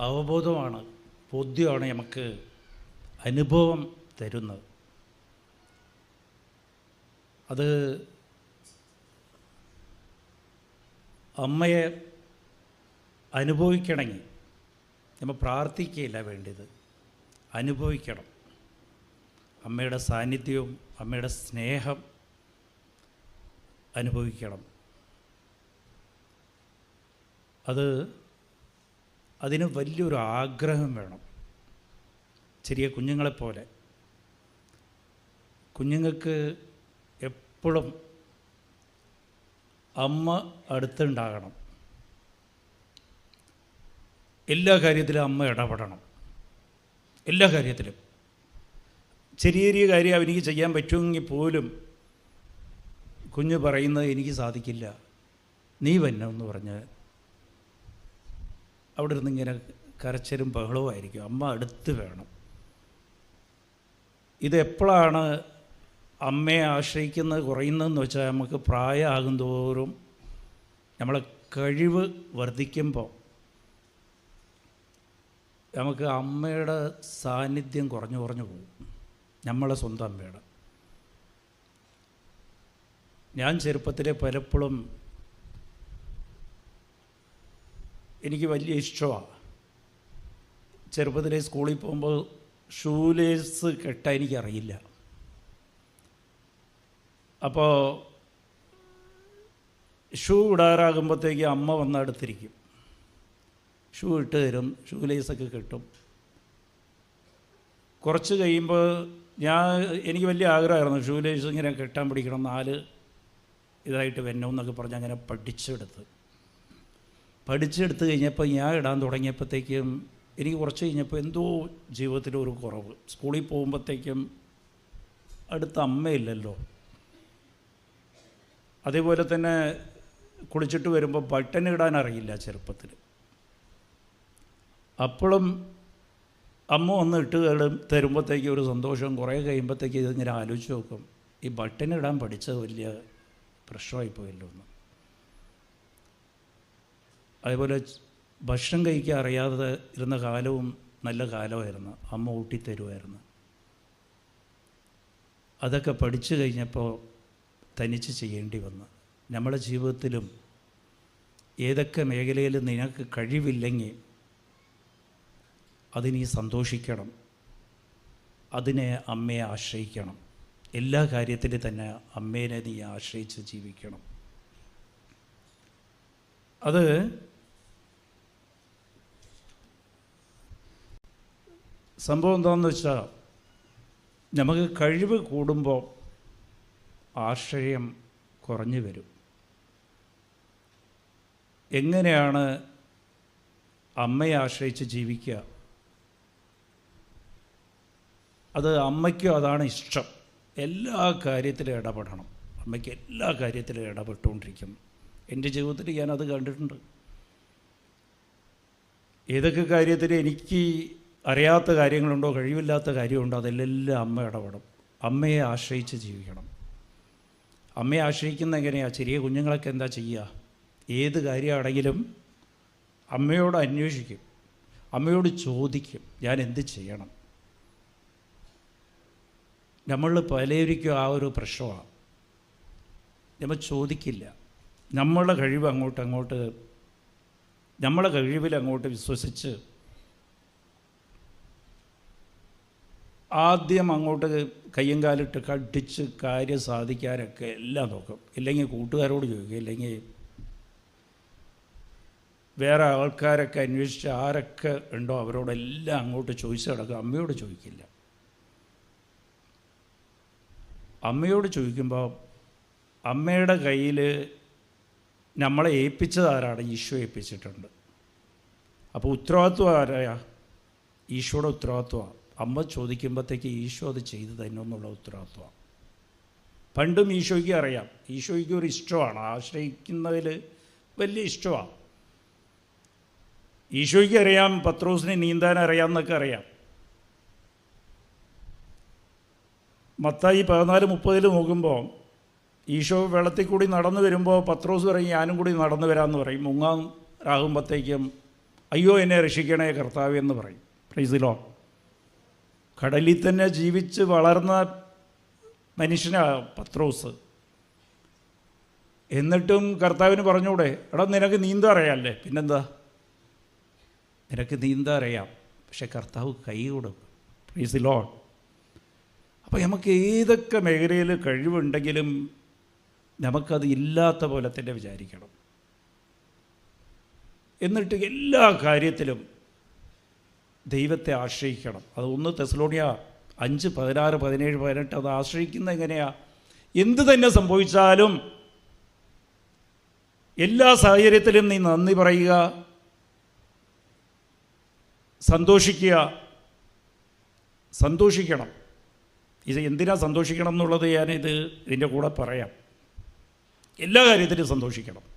അവബോധമാണ് ബോധ്യമാണ് നമുക്ക് അനുഭവം തരുന്നത്. അത് അമ്മയെ അനുഭവിക്കണമെങ്കിൽ നമ്മൾ പ്രാർത്ഥിക്കുകയില്ല വേണ്ടത് അനുഭവിക്കണം. അമ്മയുടെ സാന്നിധ്യവും അമ്മയുടെ സ്നേഹം അനുഭവിക്കണം. അത് അതിന് വലിയൊരു ആഗ്രഹം വേണം. ചെറിയ കുഞ്ഞുങ്ങളെപ്പോലെ. കുഞ്ഞുങ്ങൾക്ക് എപ്പോഴും അമ്മ അടുത്തുണ്ടാകണം. എല്ലാ കാര്യത്തിലും അമ്മ ഇടപെടണം. എല്ലാ കാര്യത്തിലും. ചെറിയ ചെറിയ കാര്യം അവനിക്ക് ചെയ്യാൻ പറ്റുമെങ്കിൽ പോലും കുഞ്ഞ് പറയുന്നത് എനിക്ക് സാധിക്കില്ല. നീ വന്നെ എന്ന് പറഞ്ഞ് അവിടെ ഇരുന്ന് ഇങ്ങനെ കരച്ചരും ബഹളവും ആയിരിക്കും. അമ്മ അടുത്ത് വേണം. ഇതെപ്പോഴാണ് അമ്മയെ ആശ്രയിക്കുന്നത് കുറയുന്നതെന്ന് വെച്ചാൽ നമുക്ക് പ്രായമാകും തോറും നമ്മളെ കഴിവ് വർദ്ധിക്കുമ്പോൾ നമുക്ക് അമ്മയുടെ സാന്നിധ്യം കുറഞ്ഞു കുറഞ്ഞു പോകും. നമ്മളെ സ്വന്തം അമ്മയുടെ. ഞാൻ ചെറുപ്പത്തിലെ പലപ്പോഴും എനിക്ക് വലിയ ഇഷ്ടമാണ് ചെറുപ്പത്തിലെ സ്കൂളിൽ പോകുമ്പോൾ ഷൂലേസ് കെട്ടാൻ എനിക്കറിയില്ല. അപ്പോൾ ഷൂ ഇടാറാകുമ്പോഴത്തേക്ക് അമ്മ വന്നടുത്തിരിക്കും ഷൂ ഇട്ട് തരും ഷൂ ലേസൊക്കെ കിട്ടും. കുറച്ച് കഴിയുമ്പോൾ ഞാൻ എനിക്ക് വലിയ ആഗ്രഹമായിരുന്നു ഷൂലേസ് ഇങ്ങനെ കെട്ടാൻ പിടിക്കണം നാല് ഇതായിട്ട് വെന്നം എന്നൊക്കെ പറഞ്ഞ് അങ്ങനെ പഠിച്ചെടുത്ത്. പഠിച്ചെടുത്ത് കഴിഞ്ഞപ്പോൾ ഞാൻ ഇടാൻ തുടങ്ങിയപ്പോഴത്തേക്കും എനിക്ക് കുറച്ച് കഴിഞ്ഞപ്പോൾ എന്തോ ജീവിതത്തിൽ ഒരു കുറവ്. സ്കൂളിൽ പോകുമ്പോഴത്തേക്കും അടുത്ത അമ്മയില്ലല്ലോ. അതേപോലെ തന്നെ കുളിച്ചിട്ട് വരുമ്പോൾ ബട്ടൺ ഇടാൻ അറിയില്ല ചെറുപ്പത്തിൽ. അപ്പോഴും അമ്മ ഒന്ന് ഇട്ട് കേടും തരുമ്പോഴത്തേക്കും ഒരു സന്തോഷം. കുറേ കഴിയുമ്പോഴത്തേക്ക് ഇതിങ്ങനെ ആലോചിച്ച് നോക്കും ഈ ബട്ടൺ ഇടാൻ പഠിച്ചത് വലിയ പ്രശ്നമായി പോയല്ലോ എന്ന്. അതേപോലെ ഭക്ഷണം കഴിക്കാൻ അറിയാതെ ഇരുന്ന കാലവും നല്ല കാലമായിരുന്നു. അമ്മ ഊട്ടിത്തരുമായിരുന്നു അതൊക്കെ പഠിച്ചു കഴിഞ്ഞപ്പോൾ തനിച്ച് ചെയ്യേണ്ടി വന്നു. നമ്മുടെ ജീവിതത്തിലും ഏതൊക്കെ മേഖലയിൽ നിനക്ക് കഴിവില്ലെങ്കിൽ അതിനീ സന്തോഷിക്കണം. അതിനെ അമ്മയെ ആശ്രയിക്കണം. എല്ലാ കാര്യത്തിലും തന്നെ അമ്മേനെ നീ ആശ്രയിച്ച് ജീവിക്കണം. അത് സംഭവം എന്താണെന്ന് വെച്ചാൽ നമുക്ക് കഴിവ് കൂടുമ്പോൾ ആശ്രയം കുറഞ്ഞു വരും. എങ്ങനെയാണ് അമ്മയെ ആശ്രയിച്ച് ജീവിക്കുക? അത് അമ്മയ്ക്കും അതാണ് ഇഷ്ടം. എല്ലാ കാര്യത്തിലും ഇടപെടണം. അമ്മയ്ക്ക് എല്ലാ കാര്യത്തിലും ഇടപെട്ടുകൊണ്ടിരിക്കുന്നു എന്റെ ജീവിതത്തിൽ ഞാനത് കണ്ടിട്ടുണ്ട്. ഏതൊക്കെ കാര്യത്തിൽ എനിക്ക് അറിയാത്ത കാര്യങ്ങളുണ്ടോ കഴിവില്ലാത്ത കാര്യമുണ്ടോ അതിലെല്ലാം അമ്മ ഇടപെടും. അമ്മയെ ആശ്രയിച്ച് ജീവിക്കണം. അമ്മയെ ആശ്രയിക്കുന്ന എങ്ങനെയാണ് ചെറിയ കുഞ്ഞുങ്ങളൊക്കെ എന്താ ചെയ്യുക ഏത് കാര്യമാണെങ്കിലും അമ്മയോട് അന്വേഷിക്കും. അമ്മയോട് ചോദിക്കും ഞാൻ എന്ത് ചെയ്യണം? നമ്മൾ പലരിക്കും ആ ഒരു പ്രശ്നമാണ് നമ്മൾ ചോദിക്കില്ല. നമ്മളെ കഴിവ് അങ്ങോട്ട് അങ്ങോട്ട് നമ്മളെ കഴിവിൽ അങ്ങോട്ട് വിശ്വസിച്ച് ആദ്യം അങ്ങോട്ട് കയ്യും കാലിട്ട് കടിച്ച് കാര്യം സാധിക്കാനൊക്കെ എല്ലാം നോക്കും. ഇല്ലെങ്കിൽ കൂട്ടുകാരോട് ചോദിക്കും ഇല്ലെങ്കിൽ വേറെ ആൾക്കാരൊക്കെ അന്വേഷിച്ച് ആരൊക്കെ ഉണ്ടോ അവരോടെല്ലാം അങ്ങോട്ട് ചോദിച്ചു കിടക്കും അമ്മയോട് ചോദിക്കില്ല. അമ്മയോട് ചോദിക്കുമ്പോൾ അമ്മയുടെ കയ്യിൽ നമ്മളെ ഏൽപ്പിച്ചത് ആരാണ്? ഈശോ ഏൽപ്പിച്ചിട്ടുണ്ട്. അപ്പോൾ ഉത്തരവാദിത്വം ആരായാ ഈശോയുടെ ഉത്തരവാദിത്വമാണ് അമ്മ ചോദിക്കുമ്പോഴത്തേക്ക് ഈശോ അത് ചെയ്തു തന്നെ എന്നുള്ള ഉത്തരവാദിത്വമാണ് പണ്ടും ഈശോയ്ക്ക് അറിയാം. ഈശോയ്ക്ക് ഒരു ഇഷ്ടമാണ്. ആശ്രയിക്കുന്നതിൽ വലിയ ഇഷ്ടമാണ്. ഈശോയ്ക്ക് അറിയാം പത്രോസിനെ നീന്താൻ അറിയാമെന്നൊക്കെ അറിയാം. മത്തായി പതിനാല് മുപ്പതിൽ നോക്കുമ്പോൾ ഈശോ വെള്ളത്തിൽ കൂടി നടന്നു വരുമ്പോൾ പത്രോസ് പറയും ഞാനും കൂടി നടന്നു വരാമെന്ന് പറയും. മുങ്ങാൻ ആകുമ്പോഴത്തേക്കും അയ്യോ എന്നെ രക്ഷിക്കണേ കർത്താവ് എന്ന് പറയും. പ്രൈസിലോ കടലിൽ തന്നെ ജീവിച്ച് വളർന്ന മനുഷ്യനാ പത്രോസ്. എന്നിട്ടും കർത്താവിന് പറഞ്ഞൂടെ എടാ നിനക്ക് നീന്താൻ അറിയാമല്ലേ പിന്നെന്താ? നിനക്ക് നീന്താൻ അറിയാം പക്ഷെ കർത്താവ് കൈ കൊടുക്കും. പ്ലീസ് ലോൺ അപ്പോൾ നമുക്ക് ഏതൊക്കെ മേഖലയിൽ കഴിവുണ്ടെങ്കിലും നമുക്കത് ഇല്ലാത്ത പോലെ തന്നെ വിചാരിക്കണം. എന്നിട്ട് എല്ലാ കാര്യത്തിലും ദൈവത്തെ ആശ്രയിക്കണം. അത് ഒന്ന് തെസലോണിയ അഞ്ച് പതിനാറ് പതിനേഴ് പതിനെട്ട് അത് ആശ്രയിക്കുന്നത് എങ്ങനെയാ? എന്ത് തന്നെ സംഭവിച്ചാലും എല്ലാ സാഹചര്യത്തിലും നീ നന്ദി പറയുക സന്തോഷിക്കുക സന്തോഷിക്കണം. ഇത് എന്തിനാ സന്തോഷിക്കണം എന്നുള്ളത് ഞാനിത് ഇതിന്റെ കൂടെ പറയാം. എല്ലാ കാര്യത്തിലും സന്തോഷിക്കണം.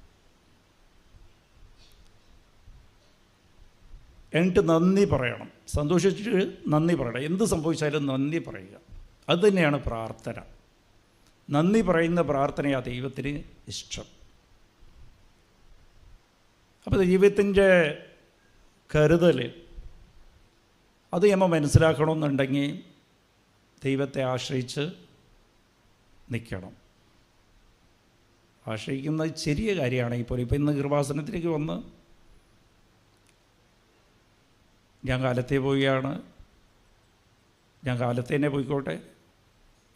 എന്നിട്ട് നന്ദി പറയണം. സന്തോഷിച്ചിട്ട് നന്ദി പറയണം. എന്ത് സംഭവിച്ചാലും നന്ദി പറയുക. അത് തന്നെയാണ് പ്രാർത്ഥന. നന്ദി പറയുന്ന പ്രാർത്ഥനയാണ് ദൈവത്തിന് ഇഷ്ടം. അപ്പോൾ ദൈവത്തിന്റെ കരുതൽ അത് നമ്മൾ മനസ്സിലാക്കണമെന്നുണ്ടെങ്കിൽ ദൈവത്തെ ആശ്രയിച്ച് നിൽക്കണം. ആശ്രയിക്കുന്നത് ചെറിയ കാര്യമാണെങ്കിൽ പോലും ഇപ്പോൾ ഇന്ന് കൃപാസനത്തിലേക്ക് വന്ന് ഞാൻ കാലത്തെ പോവുകയാണ്. ഞാൻ കാലത്തെ തന്നെ പോയിക്കോട്ടെ.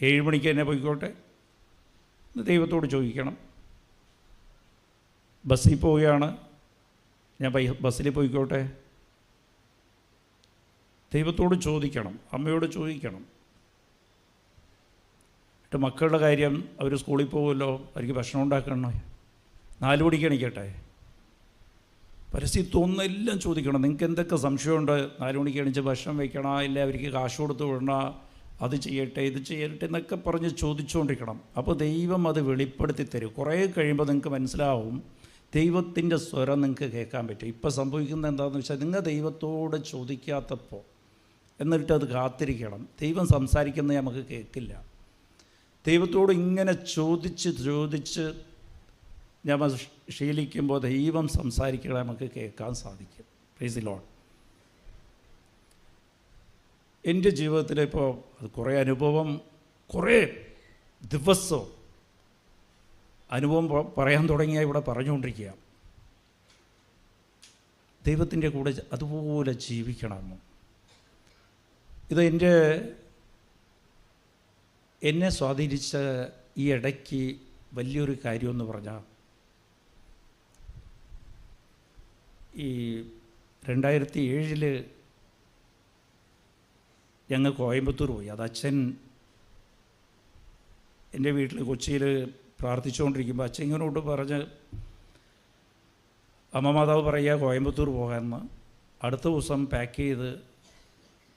ഏഴ് മണിക്ക് തന്നെ പോയിക്കോട്ടെ. ദൈവത്തോട് ചോദിക്കണം. ബസ്സിൽ പോവുകയാണ്. ഞാൻ ബസ്സിൽ പോയിക്കോട്ടെ. ദൈവത്തോട് ചോദിക്കണം. അമ്മയോട് ചോദിക്കണം. എന്നിട്ട് മക്കളുടെ കാര്യം അവർ സ്കൂളിൽ പോകുമല്ലോ അവർക്ക് ഭക്ഷണം ഉണ്ടാക്കണോ നാല് മണിക്ക് എണീക്കട്ടെ. പരസ്യത്തൊന്നും എല്ലാം ചോദിക്കണം. നിങ്ങൾക്ക് എന്തൊക്കെ സംശയമുണ്ട്? നാല് മണിക്ക് എണീച്ച് ഭക്ഷണം വയ്ക്കണോ ഇല്ല അവർക്ക് കാശ് കൊടുത്ത് വിടണം അത് ചെയ്യട്ടെ ഇത് ചെയ്യട്ടെ എന്നൊക്കെ പറഞ്ഞ് ചോദിച്ചുകൊണ്ടിരിക്കണം അപ്പോൾ ദൈവം അത് വെളിപ്പെടുത്തി തരും. കുറേ കഴിയുമ്പോൾ നിങ്ങൾക്ക് മനസ്സിലാവും ദൈവത്തിന്റെ സ്വരം നിങ്ങൾക്ക് കേൾക്കാൻ പറ്റും. ഇപ്പോൾ സംഭവിക്കുന്നത് എന്താണെന്ന് വെച്ചാൽ നിങ്ങൾ ദൈവത്തോട് ചോദിക്കാത്തപ്പോൾ എന്നിട്ട് അത് കാത്തിരിക്കണം. ദൈവം സംസാരിക്കുന്നത് നമുക്ക് കേൾക്കില്ല. ദൈവത്തോട് ഇങ്ങനെ ചോദിച്ച് ചോദിച്ച് നമ്മൾ ശീലിക്കുമ്പോൾ ദൈവം സംസാരിക്കുക നമുക്ക് കേൾക്കാൻ സാധിക്കും. പ്ലീസ് ലോൺ എന്റെ ജീവിതത്തിൽ ഇപ്പോൾ അത് കുറേ അനുഭവം കുറേ ദിവസവും അനുഭവം പറയാൻ തുടങ്ങിയ ഇവിടെ പറഞ്ഞുകൊണ്ടിരിക്കുക ദൈവത്തിന്റെ കൂടെ അതുപോലെ ജീവിക്കണം ഇത് എന്റെ എന്നെ സ്വാധീനിച്ച ഈ ഇടയ്ക്ക് വലിയൊരു കാര്യമെന്ന് പറഞ്ഞാൽ ഈ രണ്ടായിരത്തി ഏഴിൽ ഞങ്ങൾ കോയമ്പത്തൂർ പോയി. അത് അച്ഛൻ എന്റെ വീട്ടിൽ കൊച്ചിയിൽ പ്രാർത്ഥിച്ചുകൊണ്ടിരിക്കുമ്പോൾ അച്ഛൻ ഇങ്ങനോട്ട് പറഞ്ഞ് അമ്മ മാതാവ് പറയുക കോയമ്പത്തൂർ പോകാമെന്ന്. അടുത്ത ദിവസം പാക്ക് ചെയ്ത്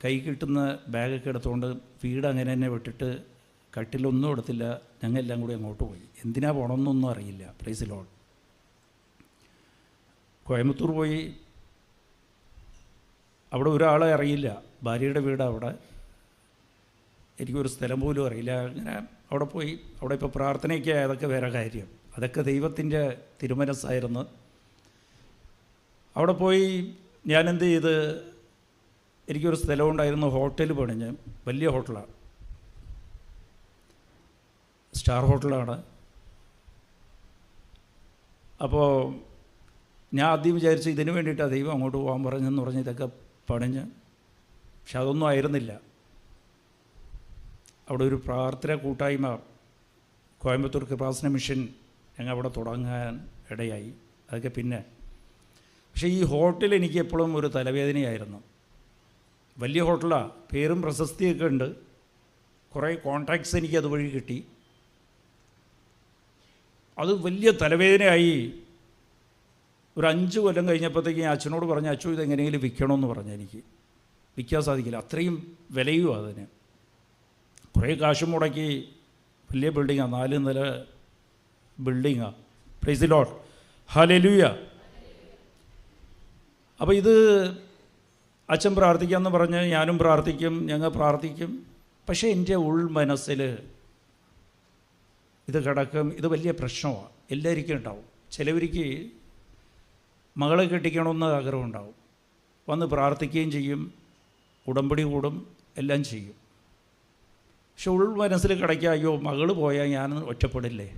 കൈ കിട്ടുന്ന ബാഗൊക്കെ എടുത്തുകൊണ്ട് വീട് അങ്ങനെ തന്നെ വിട്ടിട്ട് കട്ടിലൊന്നും എടുത്തില്ല. ഞങ്ങൾ എല്ലാം കൂടി അങ്ങോട്ട് പോയി. എന്തിനാ പോകണമെന്നൊന്നും അറിയില്ല. പ്രൈസ് ലോൺ കോയമ്പത്തൂർ പോയി. അവിടെ ഒരാളെ അറിയില്ല. ഭാര്യയുടെ വീട് അവിടെ. എനിക്കൊരു സ്ഥലം പോലും അറിയില്ല. അങ്ങനെ അവിടെ പോയി. അവിടെ ഇപ്പോൾ പ്രാർത്ഥനയ്ക്ക് അതൊക്കെ വേറെ കാര്യം. അതൊക്കെ ദൈവത്തിന്റെ തിരുമനസ്സായിരുന്നു. അവിടെ പോയി ഞാൻ എന്ത് ചെയ്ത്? എനിക്കൊരു സ്ഥലമുണ്ടായിരുന്നു ഹോട്ടൽ പണിഞ്ഞ്. വലിയ ഹോട്ടലാണ്. സ്റ്റാർ ഹോട്ടലാണ്. അപ്പോൾ ഞാൻ ആദ്യം വിചാരിച്ചു ഇതിന് വേണ്ടിയിട്ടാണ് ദൈവം അങ്ങോട്ട് പോകാൻ പറഞ്ഞെന്ന് പറഞ്ഞ് ഇതൊക്കെ പണിഞ്ഞ്. പക്ഷെ അതൊന്നും ആയിരുന്നില്ല. അവിടെ ഒരു പ്രാർത്ഥന കൂട്ടായ്മ കോയമ്പത്തൂർ കൃപാസന മിഷൻ ഞങ്ങൾ അവിടെ തുടങ്ങാൻ ഇടയായി. അതൊക്കെ പിന്നെ. പക്ഷേ ഈ ഹോട്ടൽ എനിക്ക് എപ്പോഴും ഒരു തലവേദനയായിരുന്നു. വലിയ ഹോട്ടലാണ് പേരും പ്രശസ്തിയൊക്കെ ഉണ്ട്. കുറേ കോൺടാക്ട്സ് എനിക്ക് അതുവഴി കിട്ടി. അത് വലിയ തലവേദനയായി. ഒരു അഞ്ച് കൊല്ലം കഴിഞ്ഞപ്പോഴത്തേക്ക് ഞാൻ അച്ഛനോട് പറഞ്ഞു അച്ഛൻ ഇത് എങ്ങനെയെങ്കിലും വിൽക്കണമെന്ന് പറഞ്ഞു എനിക്ക്. വിൽക്കാൻ സാധിക്കില്ല. അത്രയും വിലയും അതിന്. കുറേ കാശ് മുടക്കി. വലിയ ബിൽഡിങ്ങാണ് നാല് നില ബിൽഡിങ്ങാണ് പ്രൈസ് ലോട്ട് ഹലലുയ അപ്പോൾ ഇത് അച്ഛൻ പ്രാർത്ഥിക്കാമെന്ന് പറഞ്ഞ് ഞാനും പ്രാർത്ഥിക്കും ഞങ്ങൾ പ്രാർത്ഥിക്കും. പക്ഷേ എന്റെ ഉൾ മനസ്സിൽ ഇത് കിടക്കും. ഇത് വലിയ പ്രശ്നമാണ്. എല്ലാവർക്കും ഉണ്ടാവും. ചിലവർക്ക് മകളെ കെട്ടിക്കണമെന്ന് ആഗ്രഹം ഉണ്ടാവും വന്ന് പ്രാർത്ഥിക്കുകയും ചെയ്യും. ഉടമ്പടി കൂടും. എല്ലാം ചെയ്യും. പക്ഷെ ഉൾ മനസ്സിൽ കിടക്കുക അയ്യോ മകൾ പോയാൽ ഞാൻ ഒറ്റപ്പെടില്ലേ?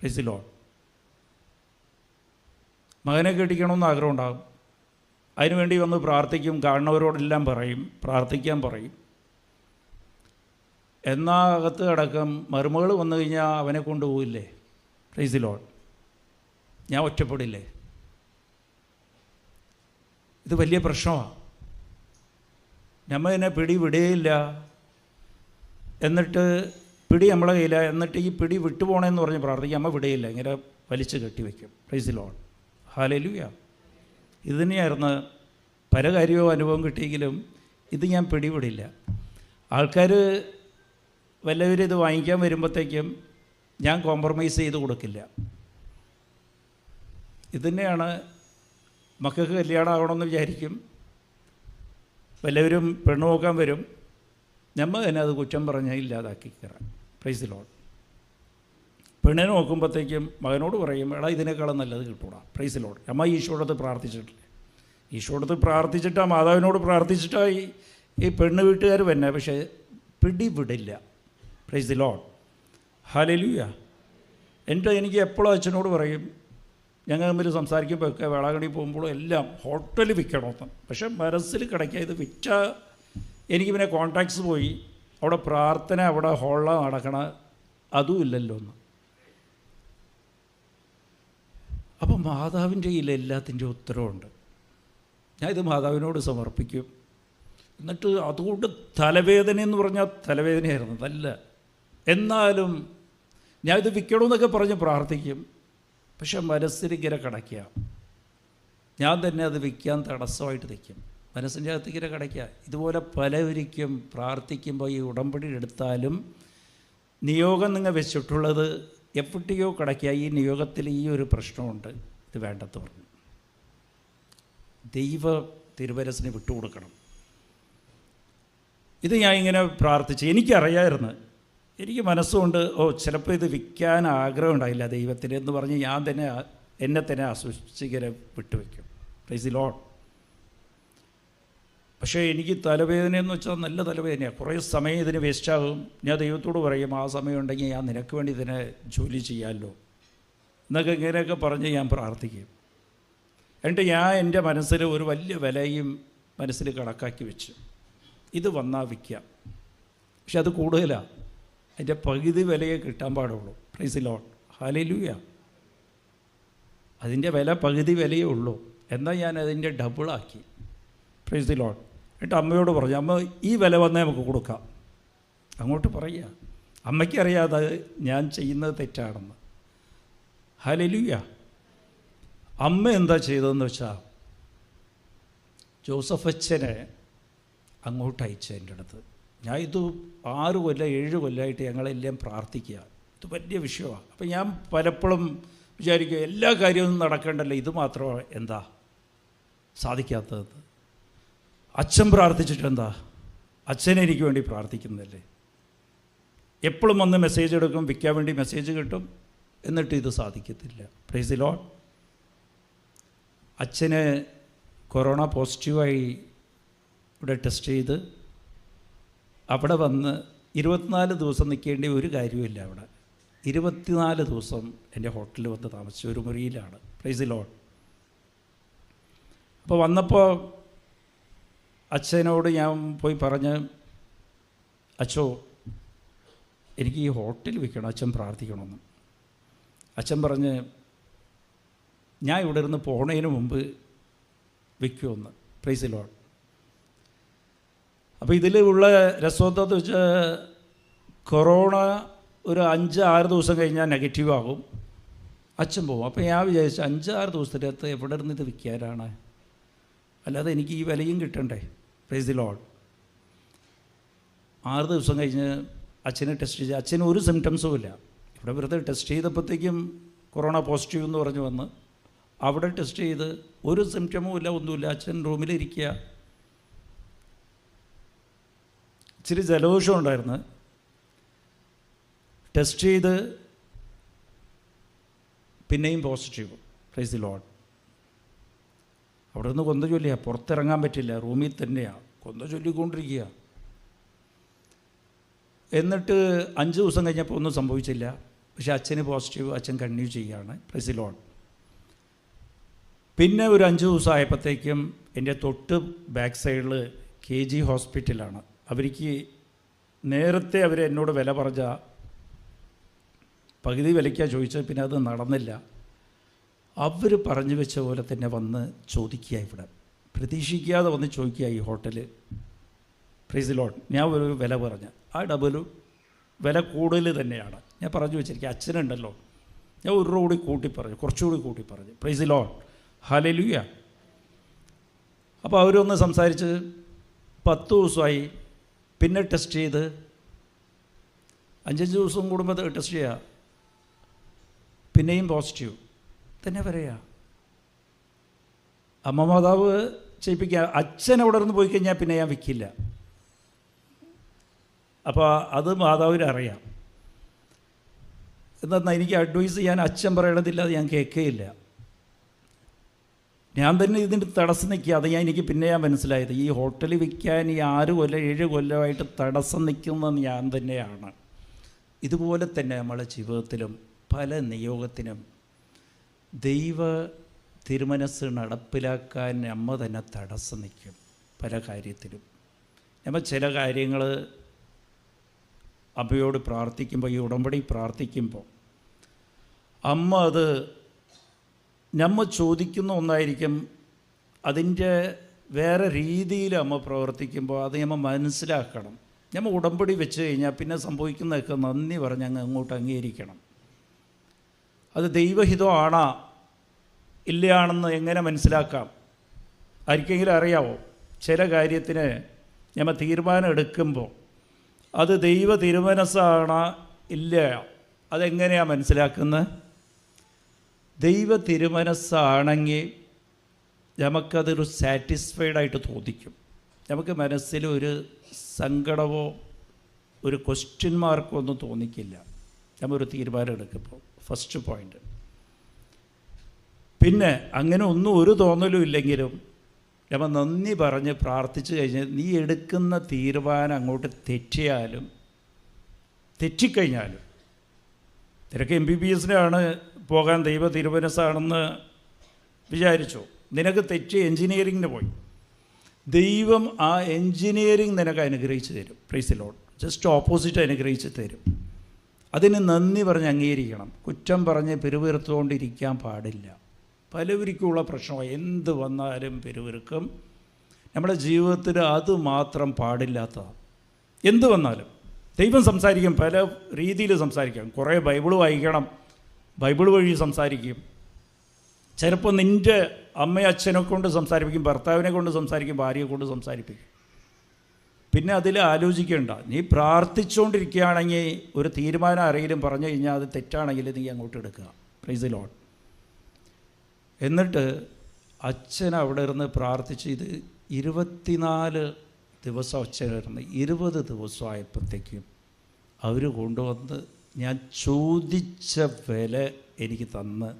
പ്ലീസിലോ മകനെ കെട്ടിക്കണമെന്ന് ആഗ്രഹം ഉണ്ടാകും അതിനുവേണ്ടി വന്ന് പ്രാർത്ഥിക്കും. കാണുന്നവരോടെല്ലാം പറയും. പ്രാർത്ഥിക്കാൻ പറയും. എന്നാ അകത്ത് അടക്കം മരുമകൾ വന്നു കഴിഞ്ഞാൽ അവനെ കൊണ്ടുപോകില്ലേ പ്ലീസിലോ ഞാൻ ഒറ്റപ്പെടില്ലേ? ഇത് വലിയ പ്രശ്നമാണ് നമ്മൾ ഇതിനെ പിടി വിടുകയില്ല എന്നിട്ട് പിടി നമ്മളെ കയ്യില്ല എന്നിട്ട് ഈ പിടി വിട്ടുപോകണമെന്ന് പറഞ്ഞ് പ്രാർത്ഥിക്കുക അമ്മ വിടുകയില്ല ഇങ്ങനെ വലിച്ചു കെട്ടിവെക്കും പ്രൈസിലോൺ ഹാലലുയ ഇതിനെയായിരുന്നു പല കാര്യവും അനുഭവം കിട്ടിയെങ്കിലും ഇത് ഞാൻ പിടിവിടില്ല. ആൾക്കാർ വല്ലവരും ഇത് വാങ്ങിക്കാൻ വരുമ്പോഴത്തേക്കും ഞാൻ കോംപ്രമൈസ് ചെയ്ത് കൊടുക്കില്ല. ഇതിനെയാണ് മക്കൾക്ക് കല്യാണം ആവണമെന്ന് വിചാരിക്കും. വല്ലവരും പെണ്ണു നോക്കാൻ വരും. നമ്മൾ തന്നെ അത് കുറ്റം പറഞ്ഞ് ഇല്ലാതാക്കി കയറാം പ്രൈസ് ലോൺ പെണ്ണിനെ നോക്കുമ്പോഴത്തേക്കും മകനോട് പറയും എടാ ഇതിനേക്കാളും നല്ലത് കിട്ടൂടാ. പ്രൈസ് ലോൺ അമ്മ ഈശോടത്ത് പ്രാർത്ഥിച്ചിട്ടില്ലേ. ഈശോടത്ത് പ്രാർത്ഥിച്ചിട്ടാ മാതാവിനോട് പ്രാർത്ഥിച്ചിട്ടാ ഈ ഈ പെണ്ണ് വീട്ടുകാർ തന്നെ പക്ഷേ പിടിവിടില്ല. പ്രൈസ് ലോൺ ഹാലലുയ എന്റെ എനിക്ക് എപ്പോഴും അച്ഛനോട് പറയും ഞങ്ങൾ തമ്മിൽ സംസാരിക്കുമ്പോൾ ഒക്കെ വേളാങ്കണ്ണി പോകുമ്പോഴും എല്ലാം ഹോട്ടലിൽ വിൽക്കണമെന്ന് പക്ഷേ മനസ്സിൽ കിടക്കുക ഇത് വിറ്റ എനിക്ക് പിന്നെ കോൺടാക്ട്സ് പോയി. അവിടെ പ്രാർത്ഥന അവിടെ ഹോള നടക്കണ അതും ഇല്ലല്ലോ ഒന്ന് അപ്പം മാതാവിന്റെ കയ്യിൽ എല്ലാത്തിന്റെ ഉത്തരവുണ്ട്. ഞാൻ ഇത് മാതാവിനോട് സമർപ്പിക്കും. എന്നിട്ട് അതുകൊണ്ട് തലവേദന എന്ന് പറഞ്ഞാൽ തലവേദനയായിരുന്നു നല്ല എന്നാലും ഞാൻ ഇത് വിൽക്കണമെന്നൊക്കെ പറഞ്ഞ് പ്രാർത്ഥിക്കും. പക്ഷെ മനസ്സിനിങ്ങനെ കിടക്കുക. ഞാൻ തന്നെ അത് വിൽക്കാൻ തടസ്സമായിട്ട് നിൽക്കും. മനസ്സിന്റെ അകത്ത് ഇങ്ങനെ കിടക്കുക. ഇതുപോലെ പലവരിക്കും പ്രാർത്ഥിക്കുമ്പോൾ ഈ ഉടമ്പടി എടുത്താലും നിയോഗം നിങ്ങൾ വെച്ചിട്ടുള്ളത് എപ്പോഴത്തേക്കോ കിടക്കുക. ഈ നിയോഗത്തിൽ ഈ ഒരു പ്രശ്നമുണ്ട്. ഇത് വേണ്ടെന്ന് പറഞ്ഞു. ദൈവ തിരുവരസിന് വിട്ടുകൊടുക്കണം. ഇത് ഞാൻ ഇങ്ങനെ പ്രാർത്ഥിച്ചു എനിക്കറിയായിരുന്നു. എനിക്ക് മനസ്സുകൊണ്ട് ഓ ചിലപ്പോൾ ഇത് വിൽക്കാൻ ആഗ്രഹം ഉണ്ടായില്ല ദൈവത്തിന് എന്ന് പറഞ്ഞ് ഞാൻ തന്നെ എന്നെ തന്നെ അസൂക്ഷിക്കരെ വിട്ടുവെക്കും. പ്രൈസ് ലോൺ പക്ഷേ എനിക്ക് തലവേദന എന്ന് വെച്ചാൽ നല്ല തലവേദനയാണ്. കുറേ സമയം ഇതിന് വേസ്റ്റാകും ഞാൻ ദൈവത്തോട് പറയും ആ സമയം ഉണ്ടെങ്കിൽ ഞാൻ നിനക്ക് വേണ്ടി ഇതിനെ ജോലി ചെയ്യാമല്ലോ എന്നൊക്കെ ഇങ്ങനെയൊക്കെ പറഞ്ഞ് ഞാൻ പ്രാർത്ഥിക്കും. എന്നിട്ട് ഞാൻ എന്റെ മനസ്സിൽ ഒരു വലിയ വിലയും മനസ്സിൽ കണക്കാക്കി വെച്ചു. ഇത് വന്നാൽ വിൽക്കാം. പക്ഷെ അത് കൂടുതലാണ്. അതിന്റെ പകുതി വിലയെ കിട്ടാൻ പാടുള്ളൂ. പ്രൈസ് ലോൺ ഹാലിലൂയ അതിന്റെ വില പകുതി വിലയേ ഉള്ളൂ. എന്നാൽ ഞാൻ അതിന്റെ ഡബിളാക്കി പ്രൈസ് ദി ലോൺ എന്നിട്ട് അമ്മയോട് പറഞ്ഞു അമ്മ ഈ വില വന്നേ നമുക്ക് കൊടുക്കാം. അങ്ങോട്ട് പറയുക അമ്മയ്ക്കറിയാതെ ഞാൻ ചെയ്യുന്നത് തെറ്റാണെന്ന്. ഹാലിലൂയ അമ്മ എന്താ ചെയ്തതെന്ന് വെച്ചാൽ ജോസഫ് അച്ഛനെ അങ്ങോട്ട് അയച്ചു എന്റെ അടുത്ത്. ഞാൻ ഇത് ആറ് കൊല്ലം ഏഴ് കൊല്ലമായിട്ട് ഞങ്ങളെല്ലാം പ്രാർത്ഥിക്കുക. ഇത് വലിയ വിഷയമാണ്. അപ്പം ഞാൻ പലപ്പോഴും വിചാരിക്കുക എല്ലാ കാര്യവും നടക്കേണ്ടല്ലോ ഇത് മാത്രമാണ് എന്താ സാധിക്കാത്തത്? അച്ഛൻ പ്രാർത്ഥിച്ചിട്ട് എന്താ? അച്ഛൻ എനിക്ക് വേണ്ടി പ്രാർത്ഥിക്കുന്നതല്ലേ? എപ്പോഴും വന്ന് മെസ്സേജ് എടുക്കും വിൽക്കാൻ വേണ്ടി മെസ്സേജ് കിട്ടും എന്നിട്ട് ഇത് സാധിക്കത്തില്ല. പ്രൈസ് ലോൺ അച്ഛന് കൊറോണ പോസിറ്റീവായി ഇവിടെ ടെസ്റ്റ് ചെയ്ത് അവിടെ വന്ന് ഇരുപത്തിനാല് ദിവസം നിൽക്കേണ്ട ഒരു കാര്യമില്ല അവിടെ. ഇരുപത്തിനാല് ദിവസം എന്റെ ഹോട്ടലിൽ വന്ന് താമസിച്ചു ഒരു മുറിയിലാണ്. പ്രൈസ് ലോൺ അപ്പോൾ വന്നപ്പോൾ അച്ഛനോട് ഞാൻ പോയി പറഞ്ഞ് അച്ഛോ എനിക്ക് ഈ ഹോട്ടൽ വിൽക്കണം അച്ഛൻ പ്രാർത്ഥിക്കണമെന്ന്. അച്ഛൻ പറഞ്ഞ് ഞാൻ ഇവിടെ ഇരുന്ന് പോണതിന് മുമ്പ് വിൽക്കുമെന്ന് പ്രൈസ് ലോൺ അപ്പോൾ ഇതിലുള്ള ഉള്ള രസമെന്താന്ന് വെച്ചാൽ കൊറോണ ഒരു അഞ്ച് ആറ് ദിവസം കഴിഞ്ഞാൽ നെഗറ്റീവ് ആകും അച്ഛൻ പോകും അപ്പോൾ ഞാൻ വിചാരിച്ചു അഞ്ച് അഞ്ചാറ് ദിവസത്തിനകത്ത് എവിടെ നിന്ന് ഇത് വിൽക്കാനാണ്? അല്ലാതെ എനിക്ക് ഈ വിലയും കിട്ടണ്ടേ? പ്രൈസ് ദി ലോഡ് ആറ് ദിവസം കഴിഞ്ഞ് അച്ഛനെ ടെസ്റ്റ് ചെയ്ത് അച്ഛന് ഒരു സിംറ്റംസും ഇല്ല. ഇവിടെ വെറുതെ ടെസ്റ്റ് ചെയ്തപ്പോഴത്തേക്കും കൊറോണ പോസിറ്റീവ് എന്ന് പറഞ്ഞു വന്ന്. അവിടെ ടെസ്റ്റ് ചെയ്ത് ഒരു സിംറ്റമും ഇല്ല ഒന്നുമില്ല. അച്ഛൻ റൂമിലിരിക്കുക ഇച്ചിരി ജലദോഷം ഉണ്ടായിരുന്നു. ടെസ്റ്റ് ചെയ്ത് പിന്നെയും പോസിറ്റീവ് പ്രൈസ് ദി ലോഡ് അവിടെ നിന്ന് കൊന്ത ചൊല്ലിയാ. പുറത്തിറങ്ങാൻ പറ്റില്ല. റൂമിൽ തന്നെയാണ് കൊന്ത ചൊല്ലിക്കൊണ്ടിരിക്കുക എന്നിട്ട് അഞ്ച് ദിവസം കഴിഞ്ഞപ്പോൾ ഒന്നും സംഭവിച്ചില്ല. പക്ഷേ അച്ഛന് പോസിറ്റീവ് അച്ഛൻ കണ്ടിന്യൂ ചെയ്യുകയാണ് പ്രസിലോൺ പിന്നെ ഒരു അഞ്ച് ദിവസം ആയപ്പോഴത്തേക്കും എന്റെ തൊട്ട് ബാക്ക് സൈഡിൽ കെ ജി ഹോസ്പിറ്റലാണ് അവർക്ക് നേരത്തെ അവർ എന്നോട് വില പറഞ്ഞ പകുതി വിലയ്ക്കാണ് ചോദിച്ചത് പിന്നെ അത് നടന്നില്ല. അവർ പറഞ്ഞു വെച്ച പോലെ തന്നെ വന്ന് ചോദിക്കുക ഇവിടെ. പ്രതീക്ഷിക്കാതെ വന്ന് ചോദിക്കുക ഈ ഹോട്ടൽ പ്രൈസ് ഞാൻ ഒരു വില പറഞ്ഞു. ആ ഡബിൾ വില കൂടുതൽ തന്നെയാണ്. ഞാൻ പറഞ്ഞു വെച്ചിരിക്കുക അച്ഛനുണ്ടല്ലോ. ഞാൻ ഒരു കൂടി കൂട്ടി പറഞ്ഞു കുറച്ചുകൂടി കൂട്ടി പറഞ്ഞു. പ്രൈസ് ഹലലുയ അപ്പോൾ അവരൊന്ന് സംസാരിച്ച് പത്ത് ദിവസമായി പിന്നെ ടെസ്റ്റ് ചെയ്ത് അഞ്ചഞ്ച് ദിവസം കൂടുമ്പോൾ ടെസ്റ്റ് ചെയ്യുക പിന്നെയും പോസിറ്റീവ് തന്നെ പറയുക അമ്മ മാതാവ് ചെയ്യിപ്പിക്കുക അച്ഛൻ അവിടെ നിന്ന് പോയി കഴിഞ്ഞാൽ പിന്നെ ഞാൻ വിൽക്കില്ല അപ്പോൾ അത് മാതാവിന് അറിയാം. എന്നാൽ എനിക്ക് അഡ്വൈസ് ചെയ്യാൻ അച്ഛൻ പറയണതില്ലാതെ ഞാൻ കേൾക്കുകയില്ല ഞാൻ തന്നെ ഇതിന്റെ തടസ്സം നിൽക്കുക. അത് ഞാൻ എനിക്ക് പിന്നെ ഞാൻ മനസ്സിലായത്. ഈ ഹോട്ടൽ വിൽക്കാൻ ഈ ആറ് കൊല്ലം ഏഴ് കൊല്ലമായിട്ട് തടസ്സം നിൽക്കുന്നത് ഞാൻ തന്നെയാണ്. ഇതുപോലെ തന്നെ നമ്മളെ ജീവിതത്തിലും പല നിയോഗത്തിനും ദൈവ തിരുമനസ് നടപ്പിലാക്കാൻ നമ്മ തന്നെ തടസ്സം നിൽക്കും പല കാര്യത്തിലും. നമ്മൾ ചില കാര്യങ്ങൾ അമ്മയോട് പ്രാർത്ഥിക്കുമ്പോൾ ഈ ഉടമ്പടി പ്രാർത്ഥിക്കുമ്പോൾ അമ്മ അത് നമ്മ ചോദിക്കുന്ന ഒന്നായിരിക്കും അതിന്റെ വേറെ രീതിയിൽ അമ്മ പ്രവർത്തിക്കുമ്പോൾ അത് നമ്മൾ മനസ്സിലാക്കണം. നമ്മൾ ഉടമ്പടി വെച്ച് കഴിഞ്ഞാൽ പിന്നെ സംഭവിക്കുന്നതൊക്കെ നന്ദി പറഞ്ഞ് അങ്ങ് അങ്ങോട്ട് അംഗീകരിക്കണം. അത് ദൈവഹിതമാണോ ഇല്ലയാണെന്ന് എങ്ങനെ മനസ്സിലാക്കാം? ആർക്കെങ്കിലും അറിയാവോ? ചില കാര്യത്തിന് നമ്മൾ തീരുമാനം എടുക്കുമ്പോൾ അത് ദൈവ തിരുമനസ്സാണോ? ഇല്ല അതെങ്ങനെയാണ് മനസ്സിലാക്കുന്നത്? ദൈവ തിരുമനസ്സാണെങ്കിൽ നമുക്കതൊരു സാറ്റിസ്ഫൈഡ് ആയിട്ട് തോന്നിക്കും. നമുക്ക് മനസ്സിൽ ഒരു സങ്കടമോ ഒരു ക്വസ്റ്റ്യൻ മാർക്കോ ഒന്നും തോന്നിക്കില്ല. നമ്മൊരു തീരുമാനം എടുക്കുമ്പോൾ. ഫസ്റ്റ് പോയിന്റ് പിന്നെ അങ്ങനെ ഒന്നും ഒരു തോന്നലും ഇല്ലെങ്കിലും നമ്മൾ നന്ദി പറഞ്ഞ് പ്രാർത്ഥിച്ചു കഴിഞ്ഞാൽ നീ എടുക്കുന്ന തീരുമാനം അങ്ങോട്ട് തെറ്റിയാലും തെറ്റിക്കഴിഞ്ഞാലും തിരക്ക് എം ബി ബി എസിനാണ് പോകാൻ ദൈവ തിരുവനസാണെന്ന് വിചാരിച്ചു. നിനക്ക് തെറ്റ് എൻജിനീയറിങ്ങിന് പോയി. ദൈവം ആ എൻജിനീയറിങ് നിനക്ക് അനുഗ്രഹിച്ച് തരും. പ്രൈസ് ലോഡ് ജസ്റ്റ് ഓപ്പോസിറ്റ് അനുഗ്രഹിച്ച് തരും. അതിന് നന്ദി പറഞ്ഞ് അംഗീകരിക്കണം. കുറ്റം പറഞ്ഞ് പെരുവിറുത്തുകൊണ്ടിരിക്കാൻ പാടില്ല. പലവർക്കുള്ള പ്രശ്നമാണ് എന്ത് വന്നാലും പെരുവിറുക്കും നമ്മുടെ ജീവിതത്തിൽ അത് മാത്രം പാടില്ലാത്തതാണ് എന്ത് വന്നാലും ദൈവം സംസാരിക്കും. പല രീതിയിൽ സംസാരിക്കാം. കുറേ ബൈബിൾ വായിക്കണം. ബൈബിൾ വഴി സംസാരിക്കും. ചിലപ്പോൾ നിന്റെ അമ്മയും അച്ഛനെ കൊണ്ട് സംസാരിപ്പിക്കും ഭർത്താവിനെ കൊണ്ട് സംസാരിക്കും ഭാര്യയെ കൊണ്ട് സംസാരിപ്പിക്കും. പിന്നെ അതിൽ ആലോചിക്കേണ്ട നീ പ്രാർത്ഥിച്ചുകൊണ്ടിരിക്കുകയാണെങ്കിൽ ഒരു തീരുമാനം ആരെങ്കിലും പറഞ്ഞു കഴിഞ്ഞാൽ അത് തെറ്റാണെങ്കിൽ നീ അങ്ങോട്ട് എടുക്കുക. പ്രൈസ് ലോൺ എന്നിട്ട് അച്ഛൻ അവിടെ ഇരുന്ന് പ്രാർത്ഥിച്ച് ഇത് ഇരുപത്തിനാല് ദിവസം അച്ഛൻ ഇരുന്ന് ഇരുപത് ദിവസമായപ്പോഴത്തേക്കും അവർ കൊണ്ടുവന്ന് ഞാൻ ചോദിച്ച വില എനിക്ക് തന്ന്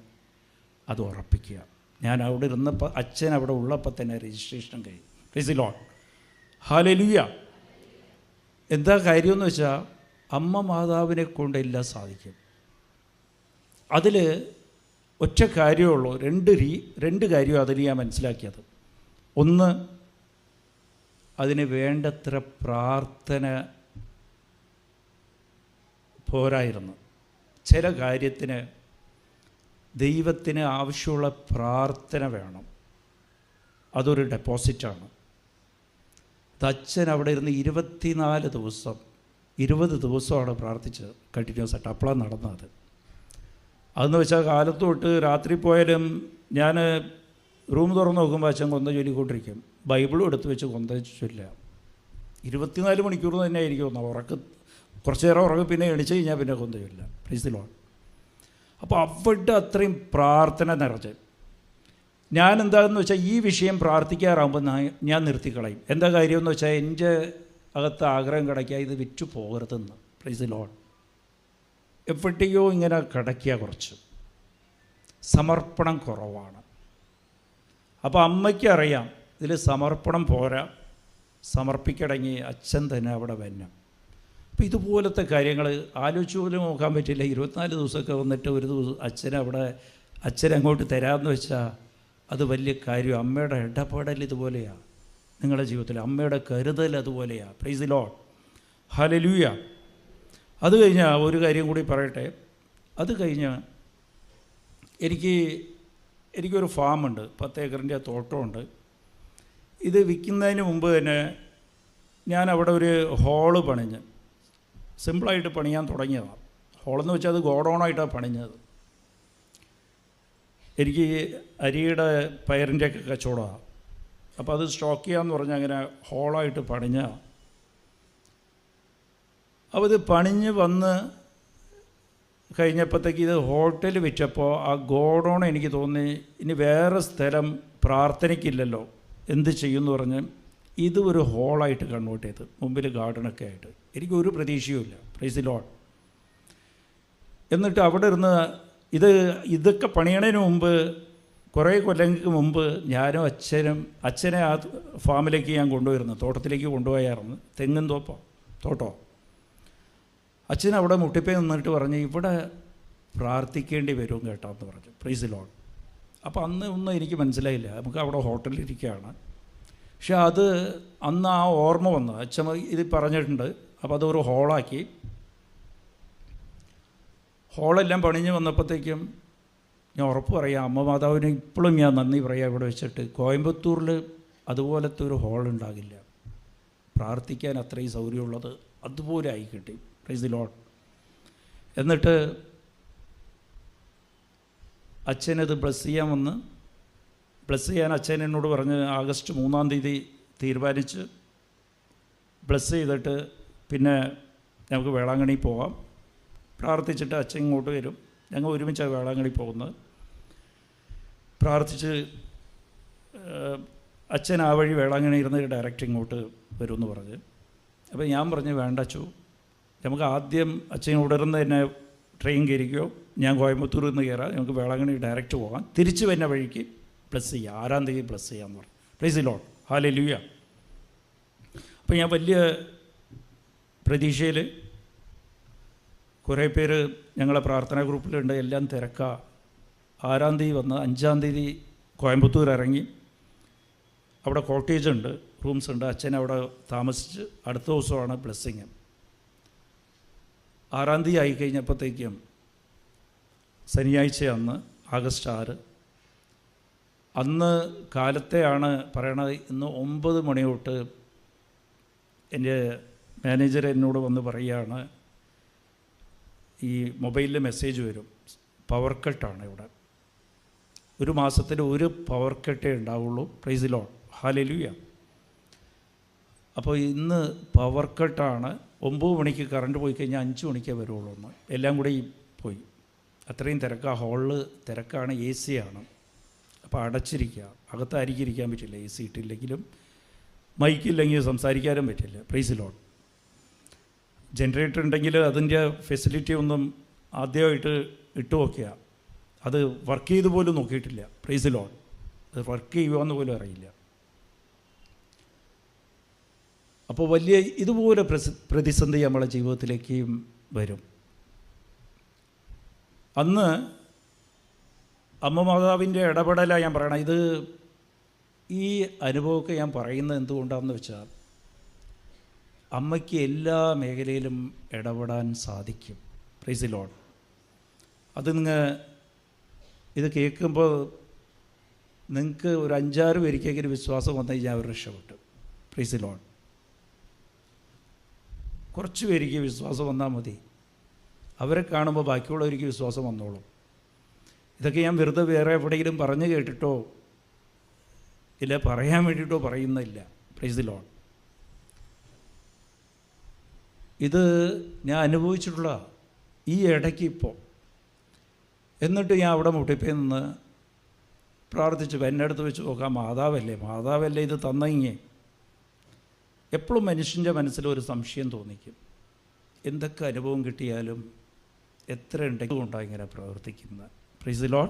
അത് ഉറപ്പിക്കുക. ഞാൻ അവിടെ ഇരുന്നപ്പോൾ അച്ഛൻ അവിടെ ഉള്ളപ്പോൾ തന്നെ രജിസ്ട്രേഷൻ കഴിഞ്ഞു. പ്ലീസ് ലോൺ ഹാലലുയ എന്താ കാര്യമെന്ന് വെച്ചാൽ അമ്മ മാതാവിനെ കൊണ്ട് സാധിക്കും. അതിൽ ഒറ്റ കാര്യമേ ഉള്ളൂ. രണ്ട് രീ രണ്ട് കാര്യം അതിൽ ഞാൻ മനസ്സിലാക്കിയത്. ഒന്ന് അതിന് വേണ്ടത്ര പ്രാർത്ഥന പോരായിരുന്നു. ചില കാര്യത്തിന് ദൈവത്തിന് ആവശ്യമുള്ള പ്രാർത്ഥന വേണം. അതൊരു ഡെപ്പോസിറ്റാണ് അച്ഛൻ അവിടെ ഇരുന്ന് ഇരുപത്തിനാല് ദിവസം ഇരുപത് ദിവസമാണ് പ്രാർത്ഥിച്ചത്. കണ്ടിന്യൂസ് ആയിട്ട് അപ്പോഴാണ് നടന്നത്. അതെന്ന് വെച്ചാൽ കാലത്ത് തൊട്ട് രാത്രി പോയാലും ഞാൻ റൂം തുറന്ന് നോക്കുമ്പോൾ അച്ഛൻ കൊന്ത ചൊല്ലിക്കൊണ്ടിരിക്കും. ബൈബിളും എടുത്ത് വെച്ച് കൊന്ത ചൊല്ലുക. ഇരുപത്തിനാല് മണിക്കൂർ തന്നെ ആയിരിക്കും ഉറക്ക കുറച്ച് നേരം ഉറങ്ങും പിന്നെ എണിച്ച് കഴിഞ്ഞാൽ പിന്നെ ഒന്നും ചൊല്ലുക പ്ലീസ് ലോൺ അപ്പോൾ അവിടെ അത്രയും പ്രാർത്ഥന നിറച്ച്. ഞാൻ എന്താണെന്ന് വെച്ചാൽ ഈ വിഷയം പ്രാർത്ഥിക്കാറാകുമ്പോൾ ഞാൻ നിർത്തിക്കളയും. എന്താ കാര്യമെന്ന് വെച്ചാൽ എന്റെ അകത്ത് ആഗ്രഹം കിടക്കുക ഇത് വിറ്റു പോകരുതെന്ന്. പ്ലീസ് ലോൺ എവിടെയോ ഇങ്ങനെ കിടക്കുക കുറച്ച്. സമർപ്പണം കുറവാണ്. അപ്പോൾ അമ്മയ്ക്ക് അറിയാം ഇതിൽ സമർപ്പണം പോരാ. സമർപ്പിക്കടങ്ങി അച്ഛൻ തന്നെ അവിടെ വന്നം. അപ്പോൾ ഇതുപോലത്തെ കാര്യങ്ങൾ ആലോചിച്ച് പോലും നോക്കാൻ പറ്റില്ല. ഇരുപത്തിനാല് ദിവസമൊക്കെ വന്നിട്ട് ഒരു ദിവസം അച്ഛനെ അവിടെ അച്ഛനെ അങ്ങോട്ട് തരാമെന്ന് വെച്ചാൽ അത് വലിയ കാര്യം. അമ്മയുടെ ഇടപെടൽ ഇതുപോലെയാണ് നിങ്ങളുടെ ജീവിതത്തിൽ അമ്മയുടെ കരുതൽ അതുപോലെയാണ് പ്രൈസ് ലോൺ ഹലലൂയ അത് കഴിഞ്ഞാൽ ഒരു കാര്യം കൂടി പറയട്ടെ. അത് കഴിഞ്ഞ് എനിക്ക് എനിക്കൊരു ഫാമുണ്ട്. പത്ത് ഏക്കറിന്റെ തോട്ടമുണ്ട്. ഇത് വിൽക്കുന്നതിന് മുമ്പ് തന്നെ ഞാൻ അവിടെ ഒരു ഹോൾ പണിഞ്ഞ് സിമ്പിളായിട്ട് പണിയാൻ തുടങ്ങിയതാണ്. ഹോളെന്ന് വെച്ചാൽ അത് ഗോഡോണായിട്ടാണ് പണിഞ്ഞത്. എനിക്ക് അരിയുടെ പയറിന്റെ ഒക്കെ കച്ചവടമാണ്. അപ്പോൾ അത് സ്റ്റോക്ക് ചെയ്യാന്ന് പറഞ്ഞാൽ അങ്ങനെ ഹോളായിട്ട് പണിഞ്ഞ. അപ്പോൾ ഇത് പണിഞ്ഞ് വന്ന് കഴിഞ്ഞപ്പോഴത്തേക്ക് ഇത് ഹോട്ടൽ വെച്ചപ്പോൾ ആ ഗോഡൗൺ എനിക്ക് തോന്നി ഇനി വേറെ സ്ഥലം പ്രാർത്ഥനയ്ക്കില്ലല്ലോ. എന്ത് ചെയ്യുമെന്ന് പറഞ്ഞ് ഇത് ഒരു ഹോളായിട്ട് കൺവേർട്ട് ചെയ്ത് മുമ്പിൽ ഗാർഡനൊക്കെ ആയിട്ട്. എനിക്ക് ഒരു പ്രതീക്ഷയുമില്ല. പ്രൈസ് ലോൺ എന്നിട്ട് അവിടെ ഇരുന്ന് ഇത് ഇതൊക്കെ പണിയണതിന് മുമ്പ് കുറേ കൊല്ലങ്ങൾക്ക് മുമ്പ് ഞാനും അച്ഛനും അച്ഛനെ ആ ഫാമിലേക്ക് ഞാൻ കൊണ്ടുവരുന്നു. തോട്ടത്തിലേക്ക് കൊണ്ടുപോയായിരുന്നു. തെങ്ങും തോപ്പോ തോട്ടോ. അച്ഛൻ അവിടെ മുട്ടിപ്പേ നിന്നിട്ട് പറഞ്ഞ് ഇവിടെ പ്രാർത്ഥിക്കേണ്ടി വരും കേട്ടോ എന്ന് പറഞ്ഞു. പ്രൈസ് ലോൺ അപ്പോൾ അന്ന് ഒന്നും എനിക്ക് മനസ്സിലായില്ല. നമുക്ക് അവിടെ ഹോട്ടലിൽ ഹോട്ടലിലിരിക്കുകയാണ് പക്ഷെ അത് അന്ന് ആ ഓർമ്മ വന്നു. അച്ഛൻ ഇത് പറഞ്ഞിട്ടുണ്ട്. അപ്പോൾ അതൊരു ഹോളാക്കി. ഹോളെല്ലാം പണിഞ്ഞ് വന്നപ്പോഴത്തേക്കും ഞാൻ ഉറപ്പ് പറയാം. അമ്മ മാതാവിന് ഇപ്പോഴും ഞാൻ നന്ദി പറയാം ഇവിടെ വെച്ചിട്ട്. കോയമ്പത്തൂരിൽ അതുപോലത്തെ ഒരു ഹോൾ ഉണ്ടാകില്ല. പ്രാർത്ഥിക്കാൻ അത്രയും സൗകര്യമുള്ളത് അതുപോലെ ആയി കിട്ടി. പ്രൈസ് ദി ലോഡ് എന്നിട്ട് അച്ഛനത് ബ്ലസ് ചെയ്യാൻ വന്ന് ബ്ലസ് ചെയ്യാൻ അച്ഛൻ എന്നോട് പറഞ്ഞ് ആഗസ്റ്റ് മൂന്നാം തീയതി തീരുമാനിച്ച് ബ്ലസ് ചെയ്തിട്ട് പിന്നെ ഞങ്ങൾക്ക് വേളാങ്കണ്ണി പോകാം പ്രാർത്ഥിച്ചിട്ട് അച്ഛൻ ഇങ്ങോട്ട് വരും. ഞങ്ങൾ ഒരുമിച്ചാണ് വേളാങ്കണ്ണി പോകുന്നത്. പ്രാർത്ഥിച്ച് അച്ഛൻ ആ വഴി വേളാങ്കണ്ണി ഇരുന്ന് ഡയറക്റ്റ് ഇങ്ങോട്ട് വരുമെന്ന് പറഞ്ഞ്. അപ്പോൾ ഞാൻ പറഞ്ഞു വേണ്ട അച്ചു. നമുക്ക് ആദ്യം അച്ഛൻ ഉടർന്ന് തന്നെ ട്രെയിൻ കയറിക്കോ. ഞാൻ കോയമ്പത്തൂരിൽ നിന്ന് കയറാം. നമുക്ക് വേളാങ്കണ്ണി ഡയറക്റ്റ് പോകാം തിരിച്ച് വരുന്ന വഴിക്ക് പ്ലസ് ചെയ്യുക ആറാം തീയതി പ്ലസ് ചെയ്യാമെന്ന് പറഞ്ഞു. പ്ലീസ് ലോൺ ഹാലെ ലൂയ അപ്പോൾ ഞാൻ വലിയ പ്രതീക്ഷയിൽ കുറേ പേര് ഞങ്ങളെ പ്രാർത്ഥനാ ഗ്രൂപ്പിലുണ്ട്. എല്ലാം തിരക്ക. ആറാം തീയതി വന്ന് അഞ്ചാം തീയതി കോയമ്പത്തൂർ ഇറങ്ങി. അവിടെ കോട്ടേജ് ഉണ്ട് റൂംസ് ഉണ്ട്. അച്ഛൻ അവിടെ താമസിച്ച് അടുത്ത ദിവസമാണ് ബ്ലെസ്സിങ് ആറാം തീയതി ആയി കഴിഞ്ഞപ്പോഴത്തേക്കും ശനിയാഴ്ച അന്ന് ആഗസ്റ്റ് ആറ് അന്ന് കാലത്തെയാണ് പറയണത് ഇന്ന് ഒമ്പത് മണി തൊട്ട് എന്റെ മാനേജർ എന്നോട് വന്ന് പറയുകയാണ് ഈ മൊബൈലിൽ മെസ്സേജ് വരും പവർ കട്ടാണ് ഇവിടെ. ഒരു മാസത്തിൽ ഒരു പവർ കട്ടേ ഉണ്ടാവുള്ളൂ പ്രൈസ് ലോൺ. ഹാലലുയ അപ്പോൾ ഇന്ന് പവർ കട്ടാണ് ഒമ്പത് മണിക്ക് കറണ്ട് പോയി കഴിഞ്ഞാൽ അഞ്ച് മണിക്കേ വരുള്ളൂ എല്ലാം കൂടി പോയി. അത്രയും തിരക്കാണ് ഹോളിൽ തിരക്കാണ് എ സി ആണ്. അപ്പോൾ അടച്ചിരിക്കുക. അകത്തായിരിക്കും ഇരിക്കാൻ പറ്റില്ല എ സി ഇട്ടില്ലെങ്കിലും മൈക്കില്ലെങ്കിൽ സംസാരിക്കാനും പറ്റില്ല. പ്രൈസ് ലോൺ ജനറേറ്റർ ഉണ്ടെങ്കിൽ അതിന്റെ ഫെസിലിറ്റി ഒന്നും ആദ്യമായിട്ട് ഇട്ട് നോക്കുക. അത് വർക്ക് ചെയ്ത് പോലും നോക്കിയിട്ടില്ല. പ്രൈസ് ലോൺ അത് വർക്ക് ചെയ്യുമെന്ന് പോലും അറിയില്ല. അപ്പോൾ വലിയ ഇതുപോലെ പ്രതിസന്ധി നമ്മളെ ജീവിതത്തിലേക്കും വരും. അന്ന് അമ്മ മാതാവിന്റെ ഇടപെടലാണ് ഞാൻ പറയണം. ഇത് ഈ അനുഭവമൊക്കെ ഞാൻ പറയുന്നത് എന്തുകൊണ്ടാണെന്ന് വെച്ചാൽ അമ്മയ്ക്ക് എല്ലാ മേഖലയിലും ഇടപെടാൻ സാധിക്കും. പ്രൈസ് ലോൺ അത് നിങ്ങൾ ഇത് കേൾക്കുമ്പോൾ നിങ്ങൾക്ക് ഒരു അഞ്ചാറ് പേരിക്കെങ്കിലും വിശ്വാസം വന്നു കഴിഞ്ഞാൽ അവർ രക്ഷപ്പെട്ടു. പ്രൈസ് ലോൺ കുറച്ച് പേർക്ക് വിശ്വാസം വന്നാൽ മതി. അവരെ കാണുമ്പോൾ ബാക്കിയുള്ളവർക്ക് വിശ്വാസം വന്നോളും. ഇതൊക്കെ ഞാൻ വെറുതെ വേറെ എവിടെയെങ്കിലും പറഞ്ഞു കേട്ടിട്ടോ? ഇല്ല പറയാൻ വേണ്ടിയിട്ടോ പറയുന്നില്ല. പ്രൈസ് ദി ലോൺ ഇത് ഞാൻ അനുഭവിച്ചിട്ടുള്ള ഈ ഇടയ്ക്ക് ഇപ്പോൾ. എന്നിട്ട് ഞാൻ അവിടെ മുട്ടിപ്പേ നിന്ന് പ്രാർത്ഥിച്ചു. എന്നെ അടുത്ത് വെച്ച് നോക്കാം. മാതാവല്ലേ? മാതാവല്ലേ ഇത് തന്നെങ്കിൽ എപ്പോഴും മനുഷ്യന്റെ മനസ്സിൽ ഒരു സംശയം തോന്നിക്കും. എന്തൊക്കെ അനുഭവം കിട്ടിയാലും എത്ര ഉണ്ടെങ്കിലും ഉണ്ടാ ഇങ്ങനെ പ്രവർത്തിക്കുന്ന പ്രൈസ് ദി ലോഡ്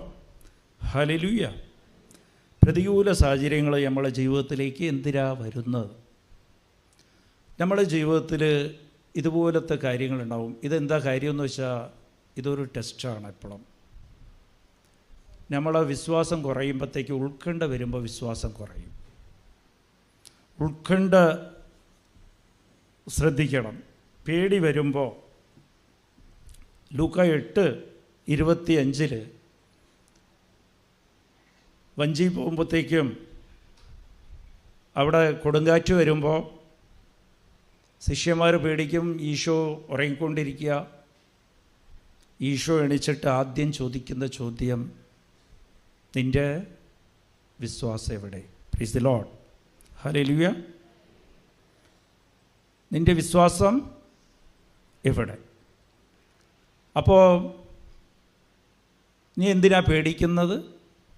ഹലലുയ പ്രതികൂല സാഹചര്യങ്ങൾ നമ്മളെ ജീവിതത്തിലേക്ക് എന്തിനാ വരുന്നത്? നമ്മുടെ ജീവിതത്തിൽ ഇതുപോലത്തെ കാര്യങ്ങളുണ്ടാവും. ഇതെന്താ കാര്യമെന്ന് വെച്ചാൽ ഇതൊരു ടെസ്റ്റാണ് എപ്പോഴും നമ്മളെ വിശ്വാസം കുറയുമ്പോഴത്തേക്ക് ഉൾക്കണ്ഠ വരുമ്പോൾ വിശ്വാസം കുറയും. ഉൾക്കണ്ഠ ശ്രദ്ധിക്കണം. പേടി വരുമ്പോൾ ലൂക്ക എട്ട് ഇരുപത്തി അഞ്ചിൽ വഞ്ചി പോകുമ്പോഴത്തേക്കും അവിടെ കൊടുങ്കാറ്റ് വരുമ്പോൾ ശിഷ്യന്മാർ പേടിക്കും ഈശോ ഉറങ്ങിക്കൊണ്ടിരിക്കുക. ഈശോ എണിച്ചിട്ട് ആദ്യം ചോദിക്കുന്ന ചോദ്യം നിന്റെ വിശ്വാസം എവിടെ? പ്ലീസ് ദി ലോഡ് ഹലലുയ നിന്റെ വിശ്വാസം എവിടെ? അപ്പോൾ നീ എന്തിനാ പേടിക്കുന്നത്?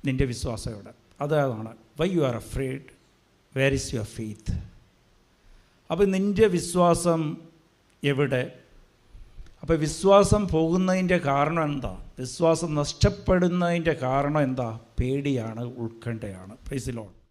നിന്റെ വിശ്വാസം എവിടെ അതാണ് why you are afraid where is your faith അപ്പോൾ നിന്റെ വിശ്വാസം എവിടെ? അപ്പോൾ വിശ്വാസം പോകുന്നതിന്റെ കാരണം എന്താ? വിശ്വാസം നഷ്ടപ്പെടുന്നതിന്റെ കാരണം എന്താ? പേടിയാണ് ഉൾക്കണ്ടയാണ് പ്രൈസിലോൺ